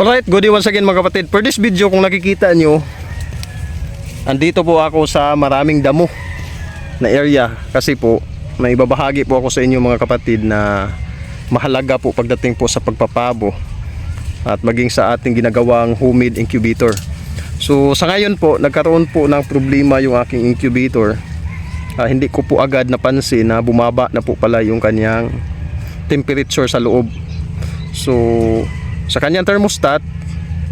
Alright, good day once again mga kapatid. For this video, kung nakikita nyo, andito po ako sa maraming damo na area. Kasi po, may ibabahagi po ako sa inyo mga kapatid na mahalaga po pagdating po sa pagpapabo at maging sa ating ginagawang homemade incubator. So sa ngayon po, nagkaroon po ng problema yung aking incubator. Ah, hindi ko po agad napansin na bumaba na po pala yung kanyang temperature sa loob. So sa kanyang thermostat,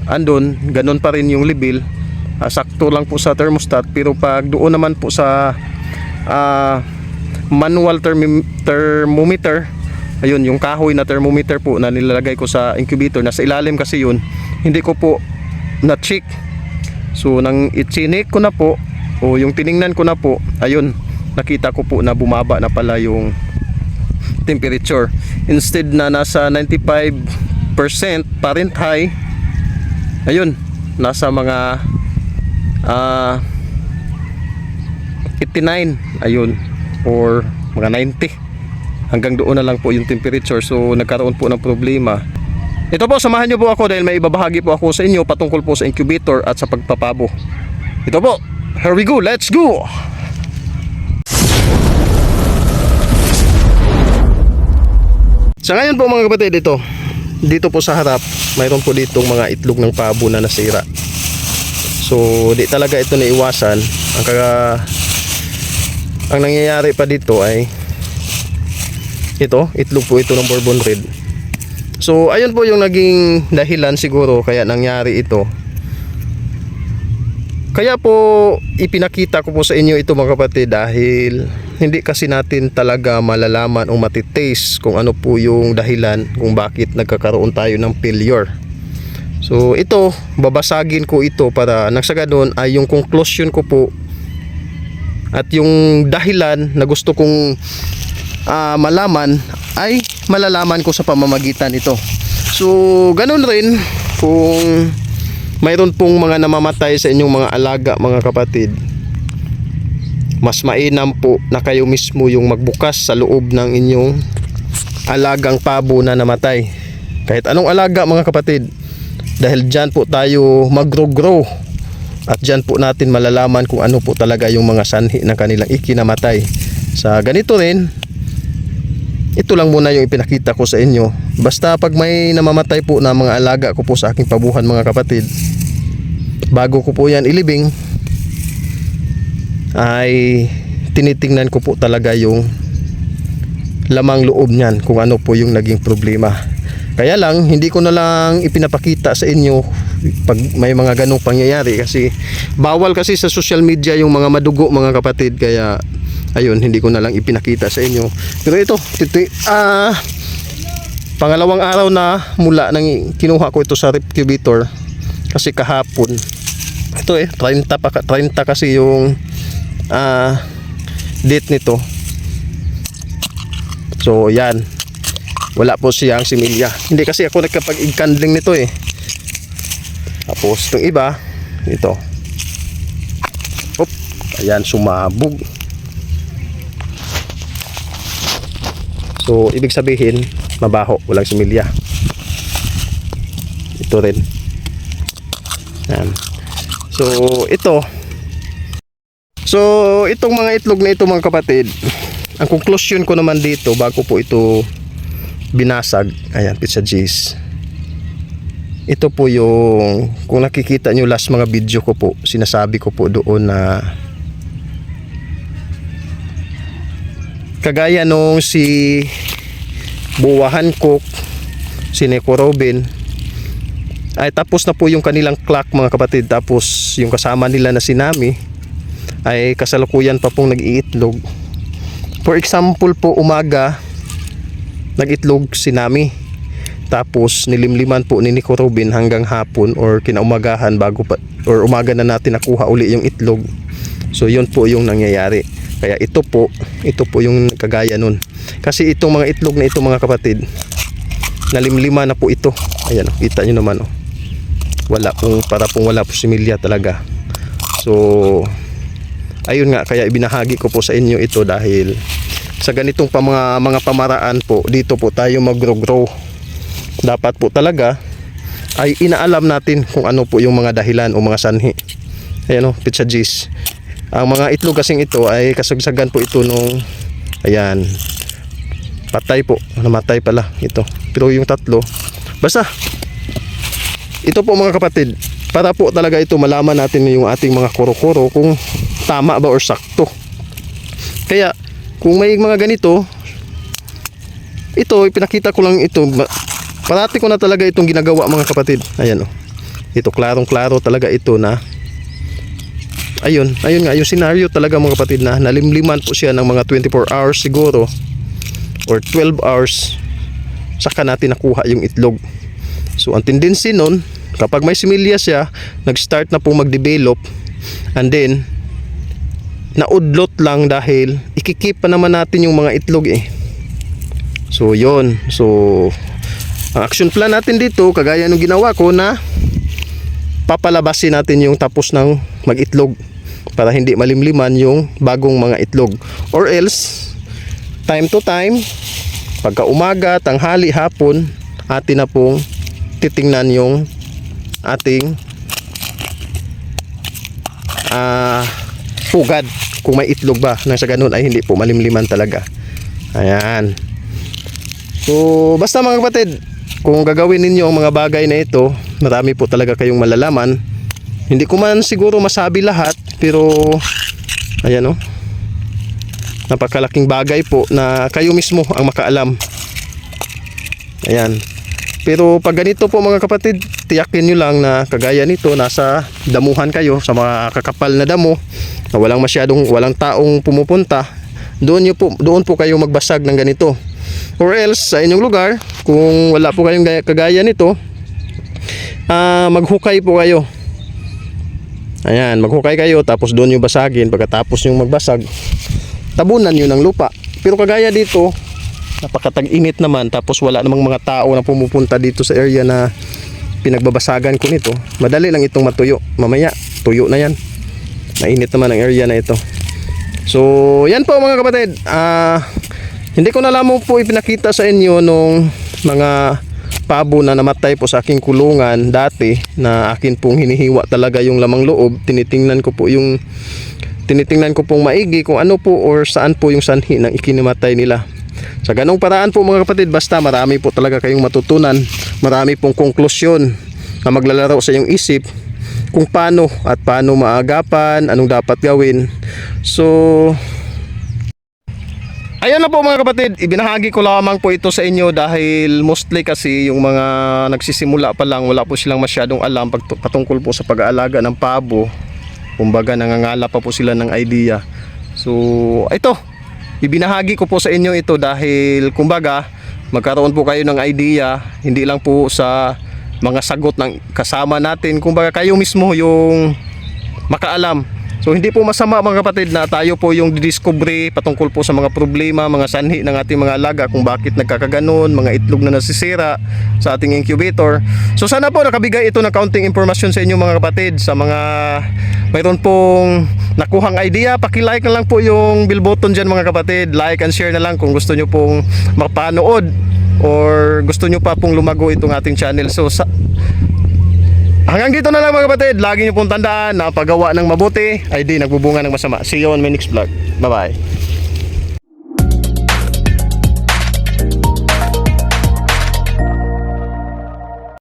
andun, ganun pa rin yung level. Ah, sakto lang po sa thermostat pero pag doon naman po sa ah, manual thermi- thermometer, ayun yung kahoy na thermometer po na nilalagay ko sa incubator, nasa ilalim kasi yun, hindi ko po na-check. So nang itsinik ko na po o yung tiningnan ko na po, ayun, nakita ko po na bumaba na pala yung temperature. Instead na nasa 95% Fahrenheit, ayun, nasa mga ah 89, ayun, or mga 90. Hanggang doon na lang po yung temperature. So nagkaroon po ng problema. Ito po, samahan niyo po ako dahil may ibabahagi po ako sa inyo patungkol po sa incubator at sa pagpapabo. Ito po, here we go, let's go! Sa ngayon po mga kapatid, ito, dito po sa harap, mayroon po ditong mga itlog ng pabo na nasira. So, di talaga ito naiwasan. Ang kaga, ang nangyayari pa dito ay ito, itlog po ito ng Bourbon Red. So, ayun po yung naging dahilan siguro kaya nangyari ito. Kaya po ipinakita ko po sa inyo ito mga kapatid dahil hindi kasi natin talaga malalaman o matitaste kung ano po yung dahilan kung bakit nagkakaroon tayo ng failure. So ito, babasagin ko ito para nang sa ay yung conclusion ko po at yung dahilan na gusto kong ah, malaman ay malalaman ko sa pamamagitan ito. So ganun rin kung mayroon pong mga namamatay sa inyong mga alaga mga kapatid mas mainam po na kayo mismo yung magbukas sa loob ng inyong alagang pabo na namatay. Kahit anong alaga mga kapatid dahil dyan po tayo mag-grow at dyan po natin malalaman kung ano po talaga yung mga sanhi ng kanilang ikinamatay. Sa ganito rin ito lang muna yung ipinakita ko sa inyo. Basta pag may namamatay po na mga alaga ko po sa aking pabuhan mga kapatid bago ko po yan ilibing ay tinitingnan ko po talaga yung lamang loob niyan kung ano po yung naging problema. Kaya lang hindi ko na lang ipinapakita sa inyo pag may mga ganong pangyayari kasi bawal kasi sa social media yung mga madugo mga kapatid. Kaya ayun hindi ko na lang ipinakita sa inyo. Pero ito titi, ah pangalawang araw na mula nang kinuha ko ito sa recubator kasi kahapon. Ito eh 30 pa ka- 30 kasi yung ah date nito. So yan. Wala po siyang similya. Hindi kasi ako nagkapag-igkandling nito eh. Tapos itong iba ito. Op, ayan sumabog. So ibig sabihin mabaho walang similya. Ito rin. Yan so ito so itong mga itlog na ito mga kapatid ang conclusion ko naman dito bago po ito binasag ayan pizza cheese. Ito po yung kung nakikita nyo last mga video ko po sinasabi ko po doon na kagaya nung si Buwahan Cook si Neko Robin ay tapos na po yung kanilang clock mga kapatid. Tapos yung kasama nila na si Nami ay kasalukuyan pa pong nag-iitlog. For example po umaga nag-itlog si Nami. Tapos nilimliman po ni Nico Robin hanggang hapon or kinaumagahan bago pa or umaga na natin nakuha uli yung itlog. So yun po yung nangyayari. Kaya ito po ito po yung kagaya nun. Kasi itong mga itlog na ito mga kapatid nalimlima na po ito. Ayan kita nyo naman oh. wala pong para pong wala po similya talaga. So ayun nga kaya ibinahagi ko po sa inyo ito dahil sa ganitong pa mga, mga pamaraan po dito po tayo mag grow dapat po talaga ay inaalam natin kung ano po yung mga dahilan o mga sanhi. Ayan o, pizza G's. Ang mga itlog kasing ito ay kasagsagan po ito nung ayan patay po namatay pala ito pero yung tatlo basta ito po mga kapatid para po talaga ito malaman natin yung ating mga kuro-kuro kung tama ba or sakto? Kaya kung may mga ganito ito ipinakita ko lang ito. Parati ko na talaga itong ginagawa mga kapatid. Ayan o ito klarong klaro talaga ito na ayun ayun nga yung scenario talaga mga kapatid na nalimliman po siya ng mga 24 hours siguro or 12 hours saka natin nakuha yung itlog. So ang tendency nun kapag may similya siya nag-start na po mag-develop and then naudlot lang dahil ikikip pa naman natin yung mga itlog eh. So yon so ang action plan natin dito kagaya nung ginawa ko na papalabasin natin yung tapos ng mag-itlog para hindi malimliman yung bagong mga itlog. Or else time to time pagka umaga, tanghali, hapon atin na pong titingnan yung ating ah pugad. Kung may itlog ba nang sa ganun ay hindi po. Malimliman talaga. Ayan. So basta mga kapatid kung gagawin ninyo ang mga bagay na ito marami po talaga kayong malalaman. Hindi ko man siguro masabi lahat pero ayan o napakalaking bagay po na kayo mismo ang makaalam. Ayan pero pag ganito po mga kapatid tiyakin nyo lang na kagaya nito nasa damuhan kayo sa mga kakapal na damo na walang masyadong walang taong pumupunta doon nyo po doon po kayo magbasag ng ganito. Or else sa inyong lugar kung wala po kayong gaya- kagaya nito ah maghukay po kayo. Ayan maghukay kayo tapos doon nyo basagin. Pagkatapos yung magbasag tabunan nyo ng lupa. Pero kagaya dito, napakatag-init naman tapos wala namang mga tao na pumupunta dito sa area na pinagbabasagan ko nito. Madali lang itong matuyo. Mamaya, tuyo na yan. Mainit naman ang area na ito. So, yan po mga kapatid. Ah, hindi ko na lamang po ipinakita sa inyo nung mga pabo na namatay po sa aking kulungan dati na akin pong hinihiwa talaga yung lamang loob. Tinitingnan ko po yung tinitingnan ko pong maigi kung ano po or saan po yung sanhi ng ikinimatay nila. Sa ganong paraan po mga kapatid, basta marami po talaga kayong matutunan, marami pong konklusyon na maglalaro sa iyong isip kung paano at paano maagapan, anong dapat gawin. So, Ayun na po mga kapatid, ibinahagi ko lamang po ito sa inyo dahil mostly kasi yung mga nagsisimula pa lang wala po silang masyadong alam patungkol po sa pag-aalaga ng pabo. Kumbaga nangangala pa po sila ng idea. So ito, ibinahagi ko po sa inyo ito dahil kumbaga magkaroon po kayo ng idea, hindi lang po sa mga sagot ng kasama natin. Kumbaga kayo mismo yung makaalam. So hindi po masama mga kapatid na tayo po yung didiscovery patungkol po sa mga problema, mga sanhi ng ating mga alaga kung bakit nagkakaganon, mga itlog na nasisira sa ating incubator. So sana po nakabigay ito ng counting information sa inyo mga kapatid sa mga mayroon pong nakuhang idea, paki-like na lang po yung bell button dyan mga kapatid. Like and share na lang kung gusto nyo pong mapanood or gusto nyo pa pong lumago itong ating channel. So sa, Hanggang dito na lang mga kapatid. Lagi niyo pong tandaan na paggawa ng mabuti ay di nagbubunga ng masama. See you on my next vlog. Bye-bye.